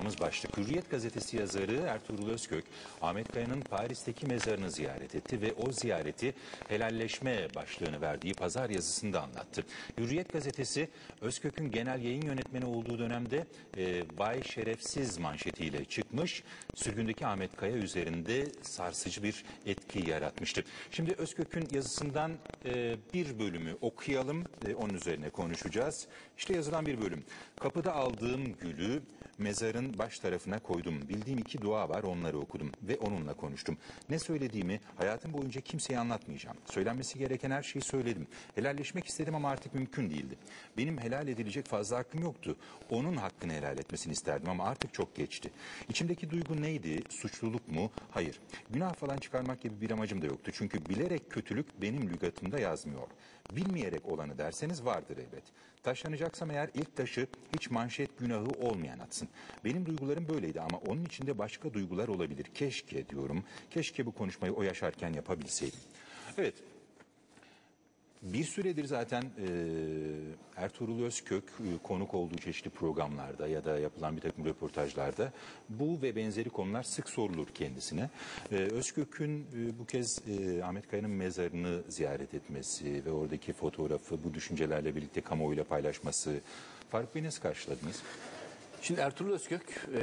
okuyacağımız başlık. Hürriyet gazetesi yazarı Ertuğrul Özkök, Ahmet Kaya'nın Paris'teki mezarını ziyaret etti ve o ziyareti helalleşme başlığını verdiği pazar yazısında anlattı. Hürriyet gazetesi Özkök'ün genel yayın yönetmeni olduğu dönemde e, Bay Şerefsiz manşetiyle çıkmış. Sürgündeki Ahmet Kaya üzerinde sarsıcı bir etki yaratmıştı. Şimdi Özkök'ün yazısından e, bir bölümü okuyalım. E, onun üzerine konuşacağız. İşte yazılan bir bölüm. Kapıda aldığım gülü mezarın baş tarafına koydum. Bildiğim iki dua var onları okudum ve onunla konuştum. Ne söylediğimi hayatım boyunca kimseye anlatmayacağım. Söylenmesi gereken her şeyi söyledim. Helalleşmek istedim ama artık mümkün değildi. Benim helal edilecek fazla hakkım yoktu. Onun hakkını helal etmesini isterdim ama artık çok geçti. İçimdeki duygu neydi? Suçluluk mu? Hayır. Günah falan çıkarmak gibi bir amacım da yoktu. Çünkü bilerek kötülük benim lügatımda yazmıyor. Bilmeyerek olanı derseniz vardır elbet. Taşlanacaksam eğer ilk taşı hiç manşet günahı olmayan atsın. Benim duygularım böyleydi ama onun içinde başka duygular olabilir. Keşke diyorum. Keşke bu konuşmayı o yaşarken yapabilseydim. Evet bir süredir zaten e, Ertuğrul Özkök e, konuk olduğu çeşitli programlarda ya da yapılan bir takım röportajlarda bu ve benzeri konular sık sorulur kendisine. E, Özkök'ün e, bu kez e, Ahmet Kaya'nın mezarını ziyaret etmesi ve oradaki fotoğrafı bu düşüncelerle birlikte kamuoyuyla paylaşması. Faruk Bey nasıl karşıladınız? Şimdi Ertuğrul Özkök e,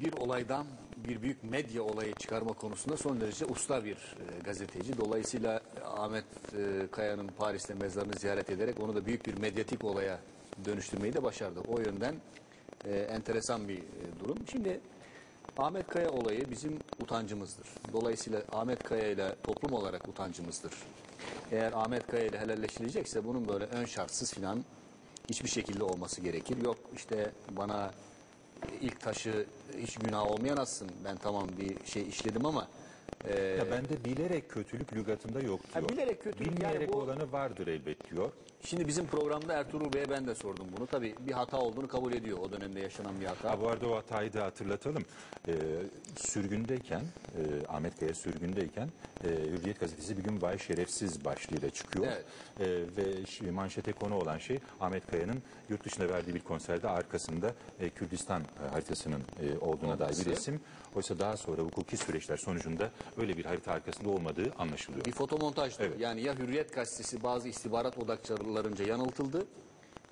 bir olaydan bir büyük medya olayı çıkarma konusunda son derece usta bir e, gazeteci. Dolayısıyla Ahmet e, Kaya'nın Paris'te mezarını ziyaret ederek onu da büyük bir medyatik olaya dönüştürmeyi de başardı. O yönden enteresan bir durum. Şimdi Ahmet Kaya olayı bizim utancımızdır. Dolayısıyla Ahmet Kaya ile toplum olarak utancımızdır. Eğer Ahmet Kaya ile helalleşilecekse bunun böyle ön şartsız filan hiçbir şekilde olması gerekir. Yok işte bana ilk taşı hiç günah olmayan atsın. Ben tamam bir şey işledim ama e, Ya ben de bilerek kötülük lügatımda yok diyor. Ha, bilerek kötülük, Bilmeyerek yani bu- olanı vardır elbet diyor. şimdi bizim programda Ertuğrul Bey'e ben de sordum bunu. Tabii bir hata olduğunu kabul ediyor o dönemde yaşanan bir hata. Ha, bu arada o hatayı da hatırlatalım. Ee, sürgündeyken, e, Ahmet Kaya sürgündeyken e, Hürriyet gazetesi bir gün Bay Şerefsiz başlığıyla çıkıyor. Evet. E, ve manşete konu olan şey Ahmet Kaya'nın yurt dışında verdiği bir konserde arkasında e, Kürdistan e, haritasının e, olduğuna dair bir Olması. resim. Oysa daha sonra hukuki süreçler sonucunda öyle bir harita arkasında olmadığı anlaşılıyor. Bir fotomontajdı. Evet. Yani ya Hürriyet gazetesi bazı istihbarat odakçılarınca yanıltıldı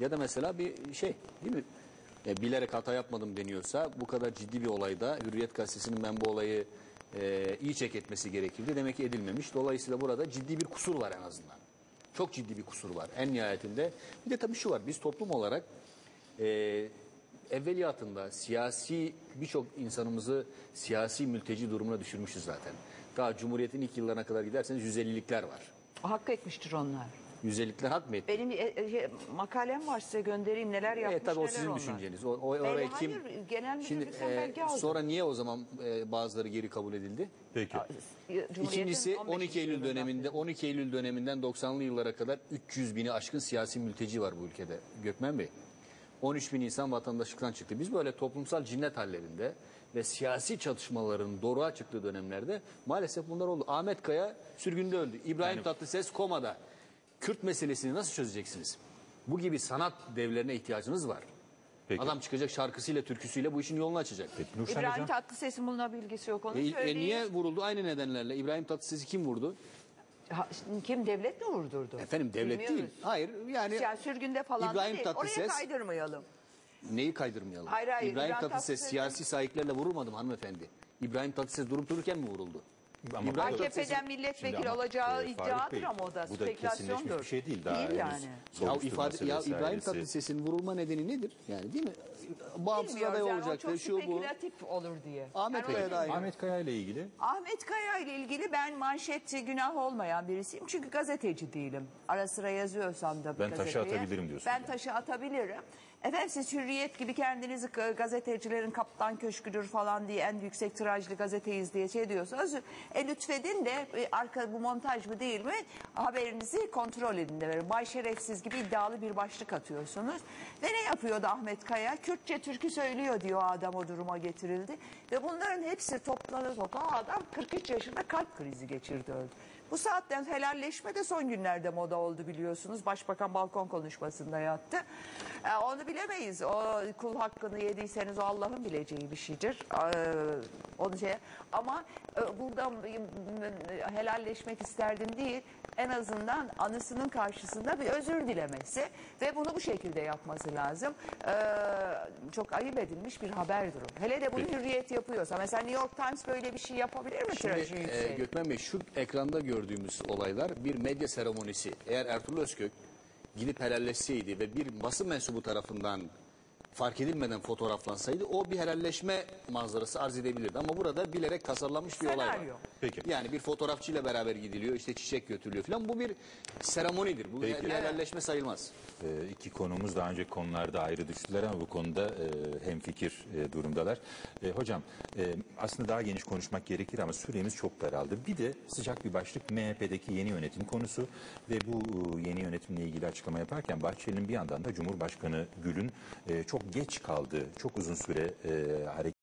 ya da mesela bir şey değil mi? E, bilerek hata yapmadım deniyorsa bu kadar ciddi bir olayda Hürriyet gazetesinin ben bu olayı e, iyi çek etmesi gerekirdi. Demek ki edilmemiş. Dolayısıyla burada ciddi bir kusur var en azından. Çok ciddi bir kusur var en nihayetinde. Bir de tabii şu var. Biz toplum olarak e, evveliyatında siyasi birçok insanımızı siyasi mülteci durumuna düşürmüşüz zaten. Daha Cumhuriyet'in ilk yıllarına kadar giderseniz 150'likler var. Hak etmiştir onlar. 150'likler hak mı etti? Benim e, e, makalem var size göndereyim neler yapmış Evet tabii o neler sizin onlar. düşünceniz. O, o, oraya kim? hayır, genel Şimdi müdürlükten e, belge aldım. sonra niye o zaman e, bazıları geri kabul edildi? Peki. İkincisi 15. 12 Eylül döneminde 12 Eylül döneminden 90'lı yıllara kadar 300 bini aşkın siyasi mülteci var bu ülkede. Gökmen Bey. 13 bin insan vatandaşlıktan çıktı. Biz böyle toplumsal cinnet hallerinde ve siyasi çatışmaların doruğa çıktığı dönemlerde maalesef bunlar oldu. Ahmet Kaya sürgünde öldü. İbrahim Tatlıses komada. Kürt meselesini nasıl çözeceksiniz? Bu gibi sanat devlerine ihtiyacınız var. Peki. Adam çıkacak şarkısıyla, türküsüyle bu işin yolunu açacak. Peki Nurşen İbrahim. Tatlıses'in bununla bilgisi yok onu E, e, söyleyeyim. niye vuruldu? Aynı nedenlerle. İbrahim Tatlıses'i kim vurdu? Ha, kim devlet mi vurdurdu? Efendim devlet Bilmiyoruz. değil. Hayır yani Yani sürgünde falan İbrahim değil. Tatlıses- Oraya kaydırmayalım. neyi kaydırmayalım? Hayır, hayır, İbrahim İbrahim Tatlıses Tatlıses'in- siyasi sahiplerle vurulmadı mı hanımefendi? İbrahim Tatlıses durup dururken mi vuruldu? Ama İbrahim bu- AKP'den milletvekili olacağı e, iddiadır ama o da Bu da kesinleşmiş spekülasyondur. bir şey değil. Daha Değil henüz yani. Ya soruşturması ifade ya İbrahim. Tatlıses'in vurulma nedeni nedir? Yani değil mi? Bağımsız Bilmiyoruz aday yani, o olacaktı çok şu bu. spekülatif olur diye. Ahmet Kaya öyle da aynı. Ahmet Kaya ile ilgili Ahmet Kaya ile ilgili ben manşet günah olmayan birisiyim. Çünkü gazeteci değilim. Ara sıra yazıyorsam da bir Ben taşı gazeteye. atabilirim diyorsun Ben yani. taşı atabilirim. Efendim siz hürriyet gibi kendinizi ga- gazetecilerin kaptan köşküdür falan diye en yüksek tirajlı gazeteyiz diye şey diyorsanız e, lütfedin de e, arka bu montaj mı değil mi haberinizi kontrol edin de verin. Bay Şerefsiz gibi iddialı bir başlık atıyorsunuz. Ve ne yapıyordu Ahmet Kaya? Kürtçe türkü söylüyor diyor adam o duruma getirildi. Ve bunların hepsi toplanır toplanır adam 43 yaşında kalp krizi geçirdi öldü. Bu saatten helalleşme de son günlerde moda oldu biliyorsunuz. Başbakan balkon konuşmasında yaptı. Ee, onu bilemeyiz. O kul hakkını yediyseniz o Allah'ın bileceği bir şeydir. Ee, onu şey ama e, burada e, helalleşmek isterdim değil. En azından anısının karşısında bir özür dilemesi ve bunu bu şekilde yapması lazım. Ee, çok ayıp edilmiş bir haberdir o. Hele de bunu hürriyet yapıyorsa. Mesela New York Times böyle bir şey yapabilir mi? Şimdi e, yüksek? Gökmen Bey şu ekranda gördüğümüz olaylar bir medya seremonisi. Eğer Ertuğrul Özkök gidip helalleşseydi ve bir basın mensubu tarafından fark edilmeden fotoğraflansaydı o bir helalleşme manzarası arz edebilirdi. Ama burada bilerek tasarlanmış bir olay var. Senaryo. Peki. Yani bir fotoğrafçıyla beraber gidiliyor işte çiçek götürülüyor falan. Bu bir seremonidir. Bu Peki. bir helalleşme sayılmaz. Ee, iki konumuz daha önce konularda ayrı düştüler ama bu konuda e, hemfikir e, durumdalar. E, hocam e, aslında daha geniş konuşmak gerekir ama süremiz çok daraldı. Bir de sıcak bir başlık MHP'deki yeni yönetim konusu ve bu e, yeni yönetimle ilgili açıklama yaparken Bahçeli'nin bir yandan da Cumhurbaşkanı Gül'ün e, çok geç kaldığı, çok uzun süre e, hareket